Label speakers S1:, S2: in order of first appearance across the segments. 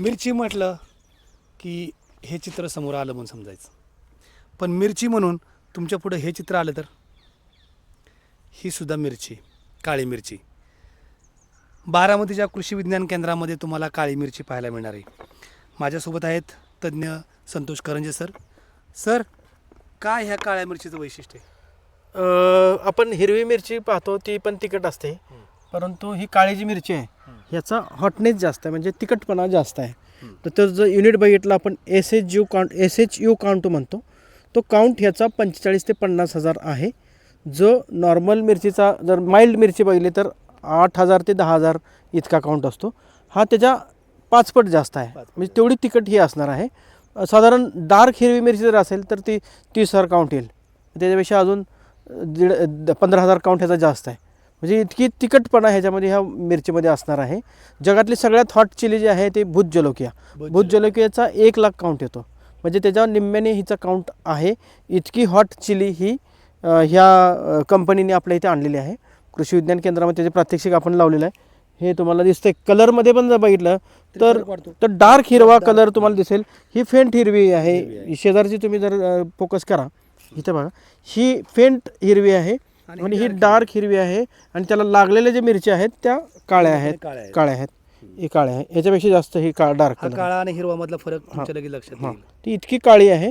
S1: मिरची म्हटलं की हे चित्र समोर आलं म्हणून समजायचं. पण मिरची म्हणून तुमच्या पुढं हे चित्र आलं तर? ही सुद्धा मिरची काळी मिरची. बारामतीच्या कृषी विज्ञान केंद्रामध्ये तुम्हाला काळी मिरची पाहायला मिळणार आहे. माझ्यासोबत आहेत तज्ज्ञ संतोष करंजे सर. सर काय ह्या काळ्या मिरचीचं वैशिष्ट्य आहे?
S2: आपण हिरवी मिरची पाहतो ती पण तिखट असते. परंतु ही काळी जी मिरची आहे ह्याचा हॉटनेस जास्त आहे म्हणजे तिखटपणा जास्त आहे. तर त्याचं जर युनिट बघितलं आपण S H U count S H U count म्हणतो तो काउंट ह्याचा पंचेचाळीस ते पन्नास हजार आहे. जो नॉर्मल मिरचीचा जर माइल्ड मिरची बघितली तर आठ हजार ते दहा हजार इतका काउंट असतो. हा त्याच्या पाचपट जास्त आहे. म्हणजे तेवढी तिखट ही असणार आहे. साधारण डार्क हिरवी मिरची जर असेल तर ती तीस हजार काउंट येईल. त्याच्यापेक्षा अजून दीड पंधरा हजार काउंट ह्याचा जास्त आहे. म्हणजे इतकी तिखटपणा ह्याच्यामध्ये ह्या मिरचीमध्ये असणार आहे. जगातली सगळ्यात हॉट चिली जी आहे ती भूत जलोकिया. भूत जलोकियाचा एक लाख काउंट येतो. म्हणजे त्याच्यावर निम्म्याने हिचा काउंट आहे. इतकी हॉट चिली ही ह्या कंपनीने आपल्या इथे आणलेली आहे. कृषी विज्ञान केंद्रामध्ये त्याचे प्रात्यक्षिक आपण लावलेलं आहे हे तुम्हाला दिसतंय. कलरमध्ये पण जर बघितलं तर तर डार्क हिरवा कलर तुम्हाला दिसेल. ही फेंट हिरवी आहे. शेजारची तुम्ही जर फोकस करा. इथे बघा. ही फेंट हिरवी आहे. आणि ही डार्क हिरवी आहे आणि त्याला लागलेल्या ज्या मिरच्या आहेत त्या काळ्या आहेत.
S1: काळ्या आहेत.
S2: काळ्या आहेत. ही काळ्या आहे याच्यापेक्षा जास्त ही का डार्क
S1: हा काळा आणि हिरवा मधला फरक तुमच्या लगेच लक्षात
S2: हां.
S1: येईल.
S2: ती इतकी काळी आहे.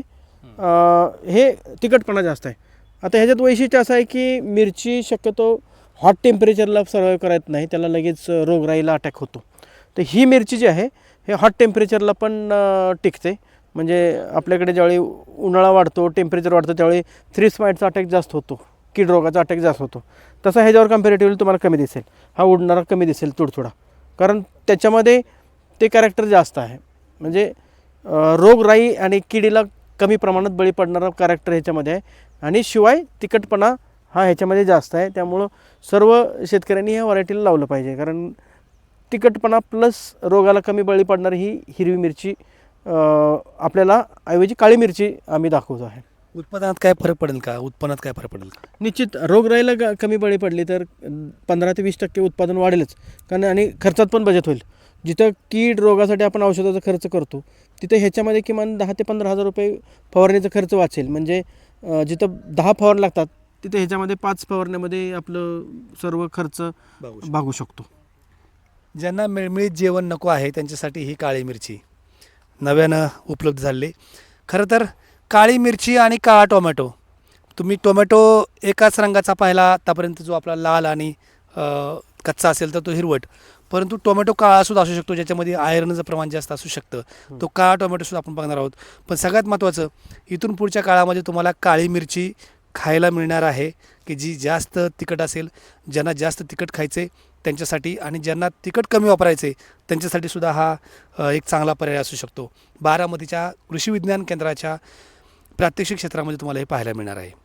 S2: अं, हे तिखटपणा जास्त आहे. आता ह्याच्यात वैशिष्ट्य असं आहे की मिरची शक्यतो हॉट टेम्परेचरला सर्वाईव्ह करत नाही. त्याला लगेच अं, रोगराईला अटॅक होतो. तर ही मिरची जी आहे हे हॉट टेम्परेचरला पण अं, टिकते. म्हणजे आपल्याकडे ज्यावेळी उन्हाळा वाढतो टेम्परेचर वाढतं त्यावेळी थ्री स्माईटचा अटॅक जास्त होतो. कीड रोगाचा अटॅक जास्त होतो. तसा ह्याच्यावर कम्पॅरेटिव्हली तुम्हाला कमी दिसेल. हा उडणारा कमी दिसेल थोडा कारण त्याच्यामध्ये ते कॅरेक्टर जास्त आहे. म्हणजे रोगराई आणि किडीला कमी प्रमाणात बळी पडणारा कॅरेक्टर ह्याच्यामध्ये आहे. आणि शिवाय तिखटपणा हा ह्याच्यामध्ये जास्त आहे. त्यामुळं सर्व शेतकऱ्यांनी ह्या व्हरायटीला लावलं पाहिजे. कारण तिखटपणा प्लस रोगाला कमी बळी पडणारी ही हिरवी मिरची आपल्याला ऐवजी काळी मिरची आम्ही दाखवतो आहे.
S1: उत्पादनात काय फरक पडेल का? उत्पन्नात काय फरक पडेल? का
S2: निश्चित रोगराईला ग- कमी बळी पडली तर पंधरा ते वीस टक्के उत्पादन वाढेलच. कारण आणि खर्चात पण बचत होईल. जिथं कीड रोगासाठी आपण औषधाचा खर्च करतो तिथं ह्याच्यामध्ये किमान दहा ते पंधरा हजार रुपये फवारणीचा खर्च वाचेल. म्हणजे अं, जिथं दहा फवारणी लागतात तिथे ह्याच्यामध्ये पाच फवारण्यामध्ये आपलं सर्व खर्च
S1: बघू
S2: भागू शकतो.
S1: ज्यांना मिळमिळीत जेवण नको आहे त्यांच्यासाठी ही काळी मिरची नव्यानं उपलब्ध झाली खरं तर काळी मिरची आणि काळा टोमॅटो. तुम्ही टोमॅटो एकाच रंगाचा पाहिला आतापर्यंत जो आपला लाल आणि कच्चा असेल तर तो हिरवट. परंतु टोमॅटो काळा सुद्धा असू शकतो ज्याच्यामध्ये आयर्नचं प्रमाण जास्त असू शकतं. तो काळा टोमॅटोसुद्धा आपण बघणार आहोत. पण सगळ्यात महत्त्वाचं इथून पुढच्या काळामध्ये तुम्हाला काळी मिरची खायला मिळणार आहे की जी जास्त तिखट असेल ज्यांना जास्त तिखट खायचे त्यांच्यासाठी आणि ज्यांना तिखट कमी वापरायचे त्यांच्यासाठी सुद्धा हा एक चांगला पर्याय असू शकतो. बारामतीच्या कृषी विज्ञान केंद्राच्या प्रात्यक्षिक क्षेत्रामध्ये तुम्हाला हे पाहायला मिळणार आहे.